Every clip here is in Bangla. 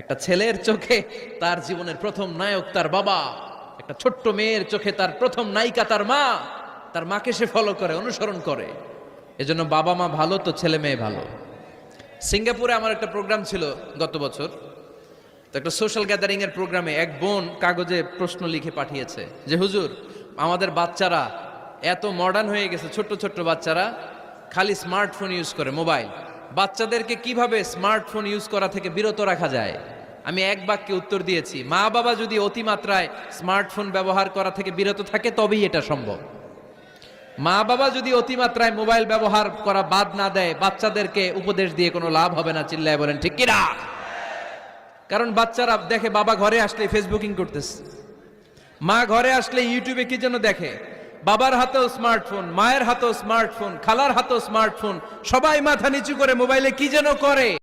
একটা ছেলের চোখে তার জীবনের প্রথম নায়ক তার বাবা, একটা ছোট্ট মেয়ের চোখে তার প্রথম নায়িকা তার মা, তার মাকে সে ফলো করে, অনুসরণ করে। এজন্য বাবা মা ভালো তো ছেলে মেয়ে ভালো। সিঙ্গাপুরে আমার একটা প্রোগ্রাম ছিল গত বছর। তো একটা সোশ্যাল গ্যাদারিং এর প্রোগ্রামে এক বোন কাগজে প্রশ্ন লিখে পাঠিয়েছে যে, হুজুর, আমাদের বাচ্চারা এত মডার্ন হয়ে গেছে, ছোট্ট ছোট্ট বাচ্চারা, খালি স্মার্টফোন ইউজ করে মোবাইল বাচ্চাদেরকে কীভাবে স্মার্টফোন ইউজ করা থেকে বিরত রাখা যায়? আমি এক বাক্যে উত্তর দিয়েছি, মা বাবা যদি অতিমাত্রায় স্মার্টফোন ব্যবহার করা থেকে বিরত থাকে, তবেই এটা সম্ভব। মা বাবা যদি অতিমাত্রায় মোবাইল ব্যবহার করা বাদ না দেয়, বাচ্চাদেরকে উপদেশ দিয়ে কোনো লাভ হবে না, চিল্লায় বলেন, ঠিক কিনা কারণ বাচ্চারা দেখে, বাবা ঘরে আসলে ফেসবুকিং করতেছে। মা ঘরে আসলে ইউটিউবে কি যেন দেখে? বাবার হাতেও স্মার্টফোন মায়ের হাতেও স্মার্টফোন খালার হাতেও স্মার্টফোন সবাই মাথা নিচু করে মোবাইলে কি যেন করে।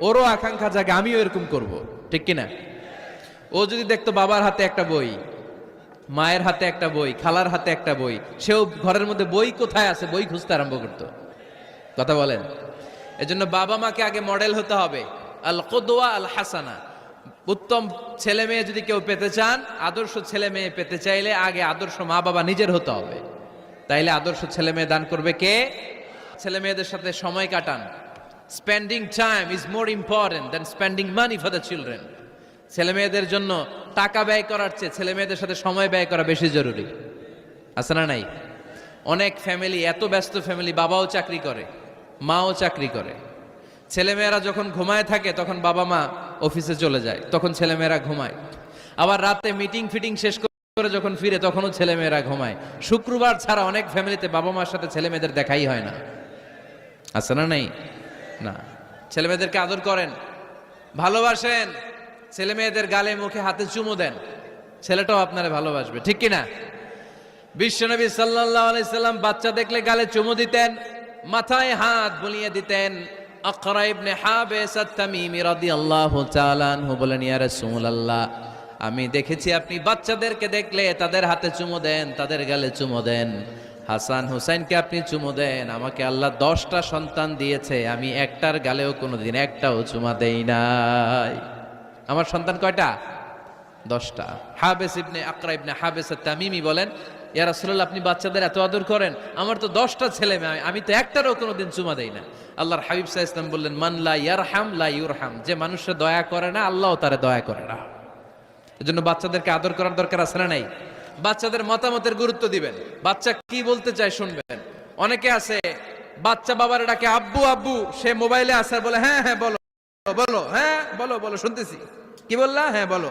ওরও আকাঙ্ক্ষা জাগে, আমিও এরকম করব। ঠিক কিনা? ও যদি দেখতো বাবার হাতে একটা বই, মায়ের হাতে একটা বই, খালার হাতে একটা বই, সেও ঘরের মধ্যে বই কোথায় আছে, বই খুঁজতে আরম্ভ করতো। কথা বলেন? এজন্য বাবা মাকে আগে মডেল হতে হবে। আল কদোয়া আল হাসানা উত্তম ছেলে মেয়ে যদি কেউ পেতে চান, আদর্শ ছেলে মেয়ে পেতে চাইলে আগে আদর্শ মা বাবা নিজের হতে হবে। তাইলে আদর্শ ছেলে মেয়ে দান করবে কে? ছেলে মেয়েদের সাথে সময় কাটান। Spending time is more important than spending money for the children ছেলে মেয়েদের জন্য টাকা ব্যয় করার চেয়ে ছেলে মেয়েদের সাথে সময় ব্যয় করা বেশি জরুরি। আছে না নাই? অনেক ফ্যামিলি এত ব্যস্ত ফ্যামিলি বাবাও চাকরি করে, মাও চাকরি করে। ছেলেমেয়েরা যখন ঘুমায় থাকে, তখন বাবা মা অফিসে চলে যায়, তখন ছেলেমেয়েরা ঘুমায়। আবার রাতে মিটিং ফিটিং শেষ করে যখন ফিরে, তখনও ছেলেমেয়েরা ঘুমায়। শুক্রবার ছাড়া অনেক ফ্যামিলিতে বাবা মার সাথে ছেলে মেয়েদের দেখাই হয় না। আছে না নেই? না। ছেলে মেয়েদেরকে আদর করেন। ভালোবাসেন। ছেলে মেয়েদের গালে মুখে হাতে চুমু দেন। ছেলেটাও আপনারা ভালোবাসবে, ঠিক কিনা? বিশ্বনবী সাল্লাল্লাহু আলাইহি সাল্লাম বাচ্চা দেখলে গালে চুমু দিতেন, মাথায় হাত বুলিয়ে দিতেন। বলেন আমি দেখেছি আপনি বাচ্চাদেরকে দেখলে তাদের হাতে চুমু দেন, তাদের গালে চুমু দেন। হাসান হুসাইনকে আপনি চুমু দেন, আমাকে আল্লাহ দশটা সন্তান দিয়েছে, আমি একটার গালেও কোনোদিন একটাও চুমা দেই নাই। আমার সন্তান কয়টা? দশটা। হাবেস ইবনে, আকরা ইবনে হাবেস তামিমি বলেন ইয়া রাসূলুল্লাহ, আপনি বাচ্চাদের এত আদর করেন, আমার তো দশটা ছেলে মেয়ে, আমি তো একটারও কোনোদিন চুমা দেই না। আল্লাহর হাবিব সাহা ইসলাম বললেন, মান লা ইয়ারহাম, লা ইউরহাম। যে মানুষের দয়া করে না আল্লাহ তারে দয়া করে না। এজন্য বাচ্চাদেরকে আদর করার দরকার আছে না নাই? বাচ্চাদের মতামতের গুরুত্ব দিবেন। বাচ্চা কি বলতে চায় শুনবেন। অনেকে আছে, বাচ্চা বাবার ডাকে, আব্বু আব্বু। সে মোবাইলে আসার বলে হ্যাঁ হ্যাঁ বলো। বলো হ্যাঁ বলো বলো, শুনতেছি। কি বললা? হ্যাঁ বলো।